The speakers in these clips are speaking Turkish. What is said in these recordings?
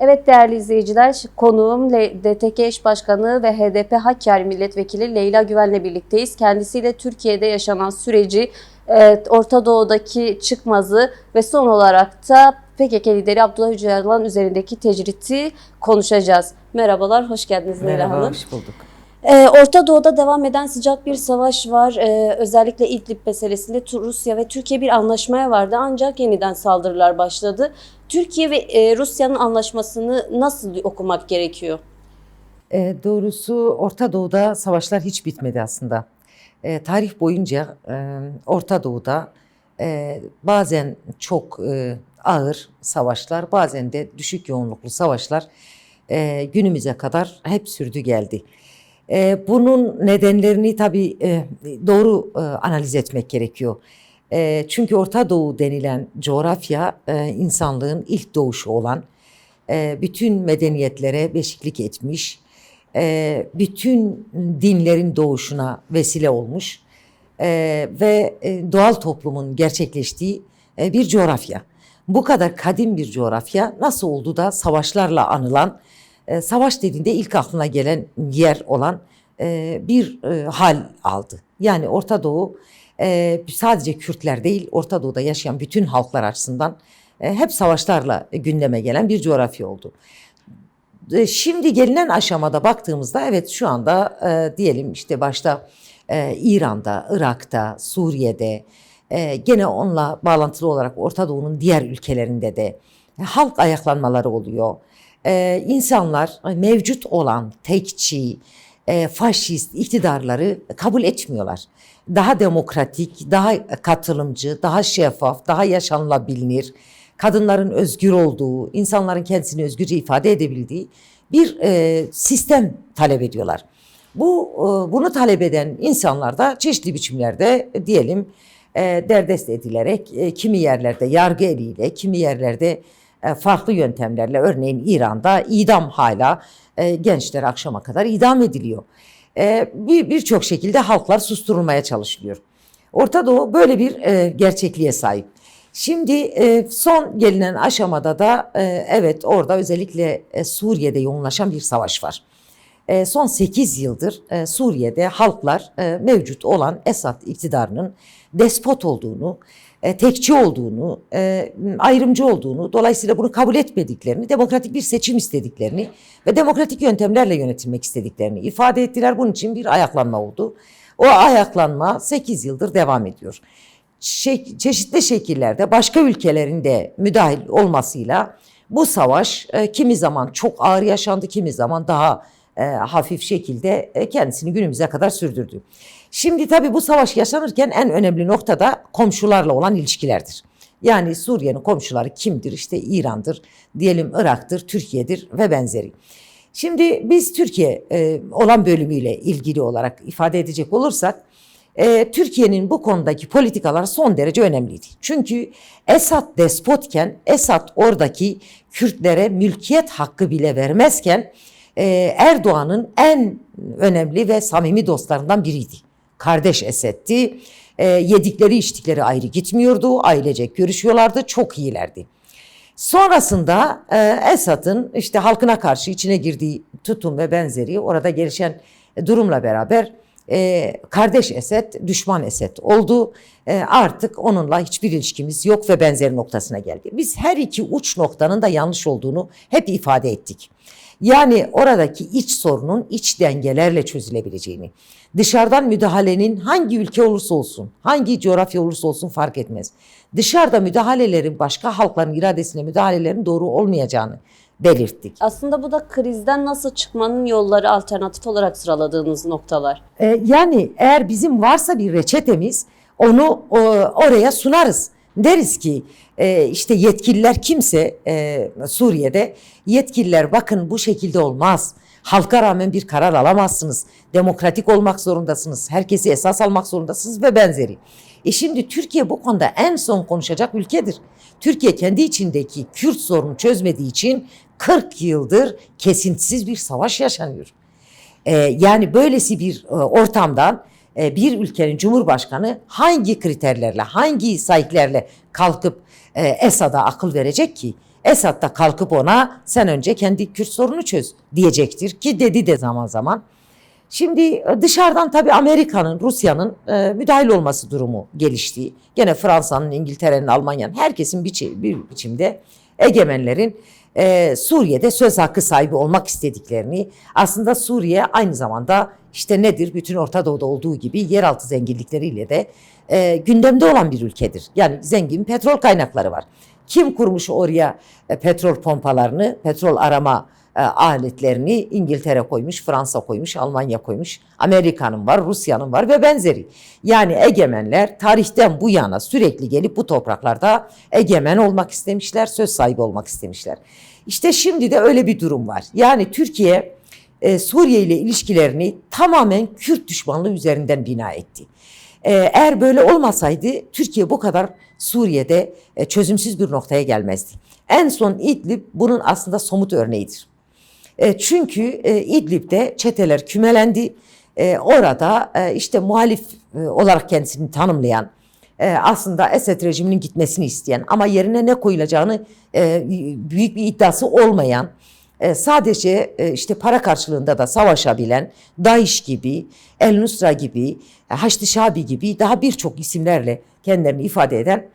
Evet değerli izleyiciler, konuğum DTK eş başkanı ve HDP Hakkari milletvekili Leyla Güven'le birlikteyiz. Kendisiyle Türkiye'de yaşanan süreci, Orta Doğu'daki çıkmazı ve son olarak da PKK lideri Abdullah Öcalan üzerindeki tecriti konuşacağız. Merhabalar, hoş geldiniz Leyla Merhaba, Hanım. hoş bulduk. Ee, Orta Doğu'da devam eden sıcak bir savaş var. Ee, özellikle İdlib meselesinde Rusya ve Türkiye bir anlaşmaya vardı ancak yeniden saldırılar başladı. Türkiye ve e, Rusya'nın anlaşmasını nasıl okumak gerekiyor? E, doğrusu Orta Doğu'da savaşlar hiç bitmedi aslında. Tarih boyunca e, Orta Doğu'da e, bazen çok ağır savaşlar, bazen de düşük yoğunluklu savaşlar günümüze kadar hep sürdü geldi. E, bunun nedenlerini tabii e, doğru e, analiz etmek gerekiyor. E, çünkü Orta Doğu denilen coğrafya e, insanlığın ilk doğuşu olan, e, bütün medeniyetlere beşiklik etmiş, e, bütün dinlerin doğuşuna vesile olmuş e, ve e, doğal toplumun gerçekleştiği e, bir coğrafya. Bu kadar kadim bir coğrafya nasıl oldu da savaşlarla anılan, e, savaş dediğinde ilk aklına gelen yer olan e, bir e, hal aldı. Yani Orta Doğu e, sadece Kürtler değil, Orta Doğu'da yaşayan bütün halklar açısından hep savaşlarla gündeme gelen bir coğrafya oldu. Şimdi gelinen aşamada baktığımızda evet şu anda diyelim işte başta İran'da, Irak'ta, Suriye'de gene onunla bağlantılı olarak Orta Doğu'nun diğer ülkelerinde de halk ayaklanmaları oluyor. E, insanlar mevcut olan tekçi, e, faşist iktidarları kabul etmiyorlar. Daha demokratik, daha katılımcı, daha şeffaf, daha yaşanılabilir, kadınların özgür olduğu, insanların kendisini özgürce ifade edebildiği bir e, sistem talep ediyorlar. Bu e, bunu talep eden insanlar da çeşitli biçimlerde e, diyelim e, derdest edilerek e, kimi yerlerde yargı eliyle, kimi yerlerde farklı yöntemlerle örneğin İran'da idam hala e, gençler akşama kadar idam ediliyor. E, bir birçok şekilde halklar susturulmaya çalışılıyor. Orta Doğu böyle bir e, gerçekliğe sahip. Şimdi e, son gelinen aşamada da e, evet orada özellikle e, Suriye'de yoğunlaşan bir savaş var. E, son 8 yıldır e, Suriye'de halklar e, mevcut olan Esad iktidarının despot olduğunu, e, tekçi olduğunu, e, ayrımcı olduğunu, dolayısıyla bunu kabul etmediklerini, demokratik bir seçim istediklerini ve demokratik yöntemlerle yönetilmek istediklerini ifade ettiler. Bunun için bir ayaklanma oldu. O ayaklanma 8 yıldır devam ediyor. Şek- çeşitli şekillerde başka ülkelerin de müdahil olmasıyla bu savaş e, kimi zaman çok ağır yaşandı, kimi zaman daha e, hafif şekilde e, kendisini günümüze kadar sürdürdü. Şimdi tabii bu savaş yaşanırken en önemli nokta da komşularla olan ilişkilerdir. Yani Suriye'nin komşuları kimdir? İşte İran'dır, diyelim Irak'tır, Türkiye'dir ve benzeri. Şimdi biz Türkiye e, olan bölümüyle ilgili olarak ifade edecek olursak, e, Türkiye'nin bu konudaki politikalar son derece önemliydi. Çünkü Esad despotken, Esad oradaki Kürtlere mülkiyet hakkı bile vermezken, e, Erdoğan'ın en önemli ve samimi dostlarından biriydi. Kardeş Esed'ti. E, yedikleri içtikleri ayrı gitmiyordu. Ailecek görüşüyorlardı. Çok iyilerdi. Sonrasında e, Esad'ın işte halkına karşı içine girdiği tutum ve benzeri orada gelişen durumla beraber e, kardeş Esed, düşman Esed oldu. E, artık onunla hiçbir ilişkimiz yok ve benzeri noktasına geldi. Biz her iki uç noktanın da yanlış olduğunu hep ifade ettik. Yani oradaki iç sorunun iç dengelerle çözülebileceğini, dışarıdan müdahalenin hangi ülke olursa olsun, hangi coğrafya olursa olsun fark etmez. Dışarıda müdahalelerin başka halkların iradesine müdahalelerin doğru olmayacağını belirttik. Aslında bu da krizden nasıl çıkmanın yolları alternatif olarak sıraladığınız noktalar. Ee, yani eğer bizim varsa bir reçetemiz onu o, oraya sunarız. Deriz ki e, işte yetkililer kimse e, Suriye'de yetkililer bakın bu şekilde olmaz. Halka rağmen bir karar alamazsınız. Demokratik olmak zorundasınız. Herkesi esas almak zorundasınız ve benzeri. E şimdi Türkiye bu konuda en son konuşacak ülkedir. Türkiye kendi içindeki Kürt sorunu çözmediği için 40 yıldır kesintisiz bir savaş yaşanıyor. Ee, yani böylesi bir e, ortamdan e, bir ülkenin cumhurbaşkanı hangi kriterlerle, hangi sayıklarla kalkıp e, Esad'a akıl verecek ki? Esad da kalkıp ona sen önce kendi Kürt sorunu çöz diyecektir ki dedi de zaman zaman. Şimdi e, dışarıdan tabii Amerika'nın, Rusya'nın e, müdahil olması durumu gelişti. Gene Fransa'nın, İngiltere'nin, Almanya'nın herkesin bir, bir biçimde egemenlerin e, Suriye'de söz hakkı sahibi olmak istediklerini aslında Suriye aynı zamanda işte nedir bütün Orta Doğu'da olduğu gibi yeraltı zenginlikleriyle de e, gündemde olan bir ülkedir. Yani zengin petrol kaynakları var. Kim kurmuş oraya e, petrol pompalarını, petrol arama aletlerini İngiltere koymuş, Fransa koymuş, Almanya koymuş, Amerika'nın var, Rusya'nın var ve benzeri. Yani egemenler tarihten bu yana sürekli gelip bu topraklarda egemen olmak istemişler, söz sahibi olmak istemişler. İşte şimdi de öyle bir durum var. Yani Türkiye e, Suriye ile ilişkilerini tamamen Kürt düşmanlığı üzerinden bina etti. E, eğer böyle olmasaydı Türkiye bu kadar Suriye'de e, çözümsüz bir noktaya gelmezdi. En son İdlib bunun aslında somut örneğidir. E, çünkü e, İdlib'de çeteler kümelendi. E, orada e, işte muhalif e, olarak kendisini tanımlayan, e, aslında Esed rejiminin gitmesini isteyen ama yerine ne koyulacağını e, büyük bir iddiası olmayan, e, sadece e, işte para karşılığında da savaşabilen DAEŞ gibi, El Nusra gibi, Haçlı Şabi gibi daha birçok isimlerle kendilerini ifade eden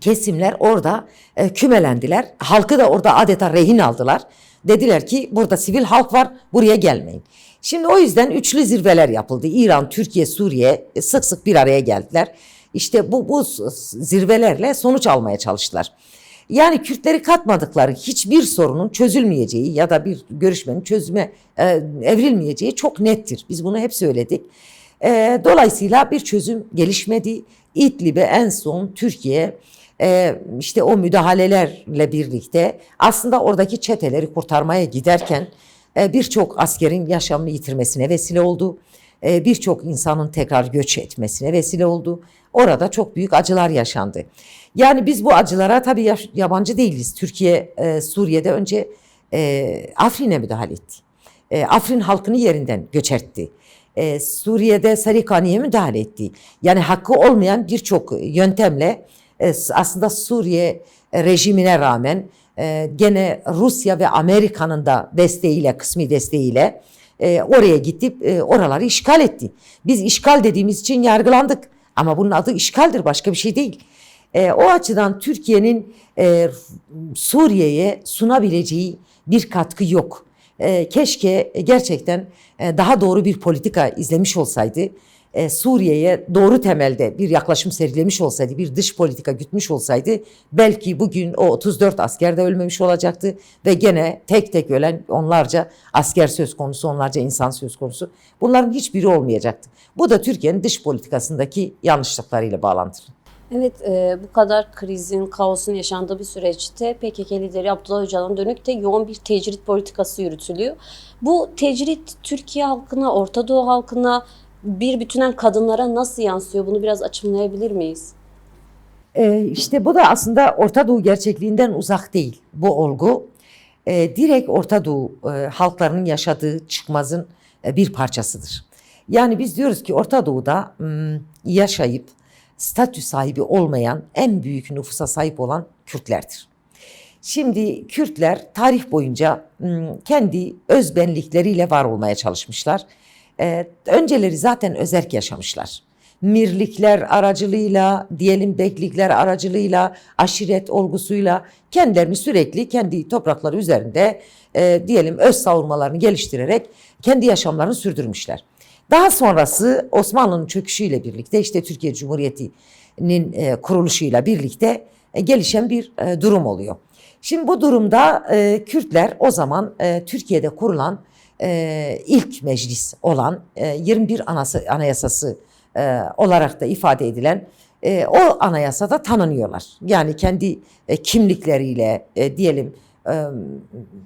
kesimler orada e, kümelendiler. Halkı da orada adeta rehin aldılar. Dediler ki burada sivil halk var buraya gelmeyin. Şimdi o yüzden üçlü zirveler yapıldı. İran, Türkiye, Suriye e, sık sık bir araya geldiler. İşte bu, bu zirvelerle sonuç almaya çalıştılar. Yani Kürtleri katmadıkları hiçbir sorunun çözülmeyeceği ya da bir görüşmenin çözüme e, evrilmeyeceği çok nettir. Biz bunu hep söyledik. E, dolayısıyla bir çözüm gelişmedi. İdlib'e en son Türkiye e, işte o müdahalelerle birlikte aslında oradaki çeteleri kurtarmaya giderken e, birçok askerin yaşamını yitirmesine vesile oldu. E, birçok insanın tekrar göç etmesine vesile oldu. Orada çok büyük acılar yaşandı. Yani biz bu acılara tabii yabancı değiliz. Türkiye e, Suriye'de önce Afrin'e müdahale etti. Afrin halkını yerinden göçertti. E, Suriye'de Sarikani'ye müdahale etti. Yani hakkı olmayan birçok yöntemle aslında Suriye rejimine rağmen e, gene Rusya ve Amerika'nın da desteğiyle, kısmi desteğiyle e, oraya gidip e, oraları işgal etti. Biz işgal dediğimiz için yargılandık. Ama bunun adı işgaldir, başka bir şey değil. E, o açıdan Türkiye'nin e, Suriye'ye sunabileceği bir katkı yok. E, keşke gerçekten e, daha doğru bir politika izlemiş olsaydı, e, Suriye'ye doğru temelde bir yaklaşım sergilemiş olsaydı, bir dış politika gütmüş olsaydı, belki bugün o 34 asker de ölmemiş olacaktı ve gene tek tek ölen onlarca asker söz konusu, onlarca insan söz konusu. Bunların hiçbiri olmayacaktı. Bu da Türkiye'nin dış politikasındaki yanlışlıklarıyla bağlantılı. Evet, e, bu kadar krizin, kaosun yaşandığı bir süreçte PKK lideri Abdullah Öcalan'a dönük de yoğun bir tecrit politikası yürütülüyor. Bu tecrit Türkiye halkına, Orta Doğu halkına, bir bütünen kadınlara nasıl yansıyor? Bunu biraz açımlayabilir miyiz? Ee, işte bu da aslında Orta Doğu gerçekliğinden uzak değil bu olgu. Ee, direkt Orta Doğu e, halklarının yaşadığı çıkmazın e, bir parçasıdır. Yani biz diyoruz ki Orta Doğu'da m, yaşayıp statü sahibi olmayan en büyük nüfusa sahip olan Kürtlerdir. Şimdi Kürtler tarih boyunca kendi özbenlikleriyle var olmaya çalışmışlar. Ee, önceleri zaten özerk yaşamışlar. Mirlikler aracılığıyla, diyelim beklikler aracılığıyla, aşiret olgusuyla kendilerini sürekli kendi toprakları üzerinde e, diyelim öz savunmalarını geliştirerek kendi yaşamlarını sürdürmüşler. Daha sonrası Osmanlı'nın çöküşüyle birlikte işte Türkiye Cumhuriyeti'nin e, kuruluşuyla birlikte e, gelişen bir e, durum oluyor. Şimdi bu durumda e, Kürtler o zaman e, Türkiye'de kurulan e, ilk meclis olan e, 21 anası, anayasası e, olarak da ifade edilen e, o anayasada tanınıyorlar. Yani kendi e, kimlikleriyle e, diyelim e,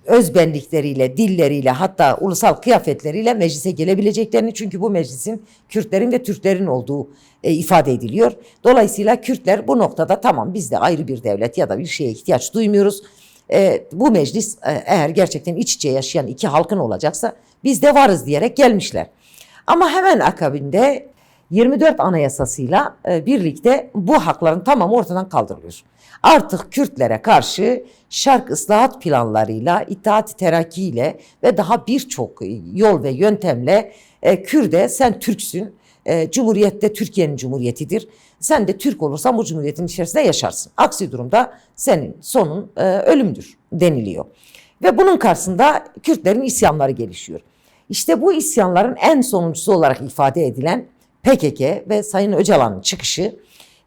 özbenlikleriyle, dilleriyle hatta ulusal kıyafetleriyle meclise gelebileceklerini çünkü bu meclisin Kürtlerin ve Türklerin olduğu e, ifade ediliyor. Dolayısıyla Kürtler bu noktada tamam biz de ayrı bir devlet ya da bir şeye ihtiyaç duymuyoruz. E, bu meclis e, eğer gerçekten iç içe yaşayan iki halkın olacaksa biz de varız diyerek gelmişler. Ama hemen akabinde 24 anayasasıyla e, birlikte bu hakların tamamı ortadan kaldırılıyor. Artık Kürtlere karşı şark ıslahat planlarıyla, itaat terakkiyle ve daha birçok yol ve yöntemle e, Kürde sen Türksün, e, Cumhuriyette Türkiye'nin cumhuriyetidir. Sen de Türk olursan bu cumhuriyetin içerisinde yaşarsın. Aksi durumda senin sonun e, ölümdür deniliyor. Ve bunun karşısında Kürtlerin isyanları gelişiyor. İşte bu isyanların en sonuncusu olarak ifade edilen PKK ve Sayın Öcalan'ın çıkışı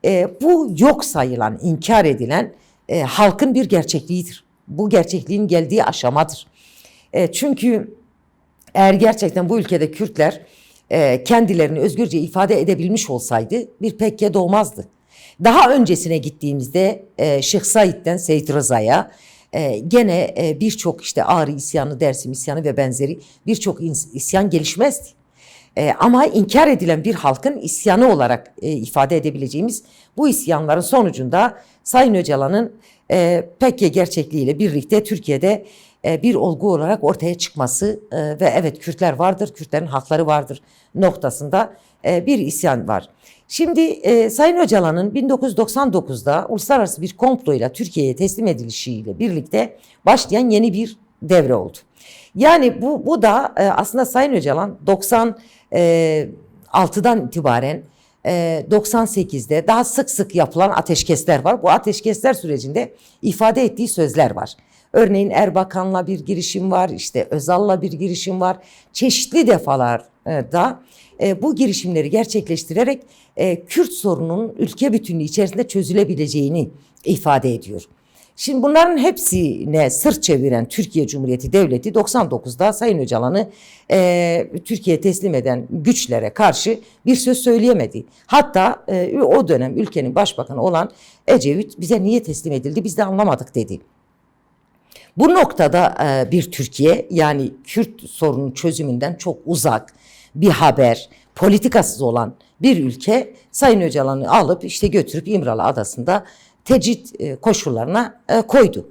e, bu yok sayılan, inkar edilen e, halkın bir gerçekliğidir. Bu gerçekliğin geldiği aşamadır. E, çünkü eğer gerçekten bu ülkede Kürtler e, kendilerini özgürce ifade edebilmiş olsaydı bir PKK doğmazdı. Daha öncesine gittiğimizde e, Şeyh Said'den Seyit Rıza'ya e, gene e, birçok işte Ağrı isyanı, Dersim isyanı ve benzeri birçok isyan gelişmezdi. Ama inkar edilen bir halkın isyanı olarak ifade edebileceğimiz bu isyanların sonucunda Sayın Öcalan'ın e, PKK gerçekliğiyle birlikte Türkiye'de bir olgu olarak ortaya çıkması e, ve evet Kürtler vardır, Kürtlerin hakları vardır noktasında e, bir isyan var. Şimdi e, Sayın Öcalan'ın 1999'da uluslararası bir komployla Türkiye'ye teslim edilişiyle birlikte başlayan yeni bir devre oldu. Yani bu, bu da e, aslında Sayın Öcalan 96'dan itibaren e, 98'de daha sık sık yapılan ateşkesler var. Bu ateşkesler sürecinde ifade ettiği sözler var. Örneğin Erbakan'la bir girişim var, işte Özal'la bir girişim var. Çeşitli defalarda e, bu girişimleri gerçekleştirerek e, Kürt sorununun ülke bütünlüğü içerisinde çözülebileceğini ifade ediyor. Şimdi bunların hepsine sırt çeviren Türkiye Cumhuriyeti Devleti 99'da Sayın Öcalan'ı e, Türkiye'ye teslim eden güçlere karşı bir söz söyleyemedi. Hatta e, o dönem ülkenin başbakanı olan Ecevit bize niye teslim edildi biz de anlamadık dedi. Bu noktada e, bir Türkiye yani Kürt sorunun çözümünden çok uzak bir haber, politikasız olan bir ülke Sayın Öcalan'ı alıp işte götürüp İmralı Adası'nda tecrit e, koşullarına e, koydu.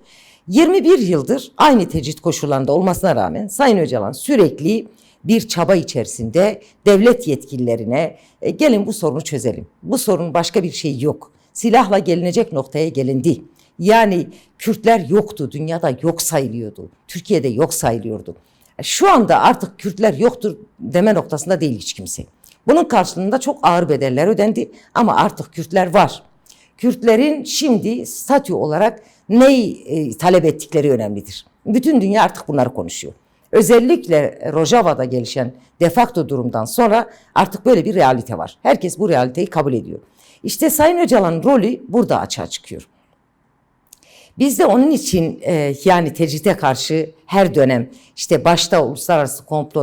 21 yıldır aynı tecrit koşullarında olmasına rağmen Sayın Öcalan sürekli bir çaba içerisinde devlet yetkililerine e, gelin bu sorunu çözelim. Bu sorunun başka bir şeyi yok. Silahla gelinecek noktaya gelindi. Yani Kürtler yoktu, dünyada yok sayılıyordu. Türkiye'de yok sayılıyordu. Şu anda artık Kürtler yoktur deme noktasında değil hiç kimse. Bunun karşılığında çok ağır bedeller ödendi ama artık Kürtler var. Kürtlerin şimdi statü olarak neyi e, talep ettikleri önemlidir. Bütün dünya artık bunları konuşuyor. Özellikle Rojava'da gelişen defakto durumdan sonra artık böyle bir realite var. Herkes bu realiteyi kabul ediyor. İşte Sayın Öcalan'ın rolü burada açığa çıkıyor. Biz de onun için e, yani tecrite karşı her dönem işte başta uluslararası komplo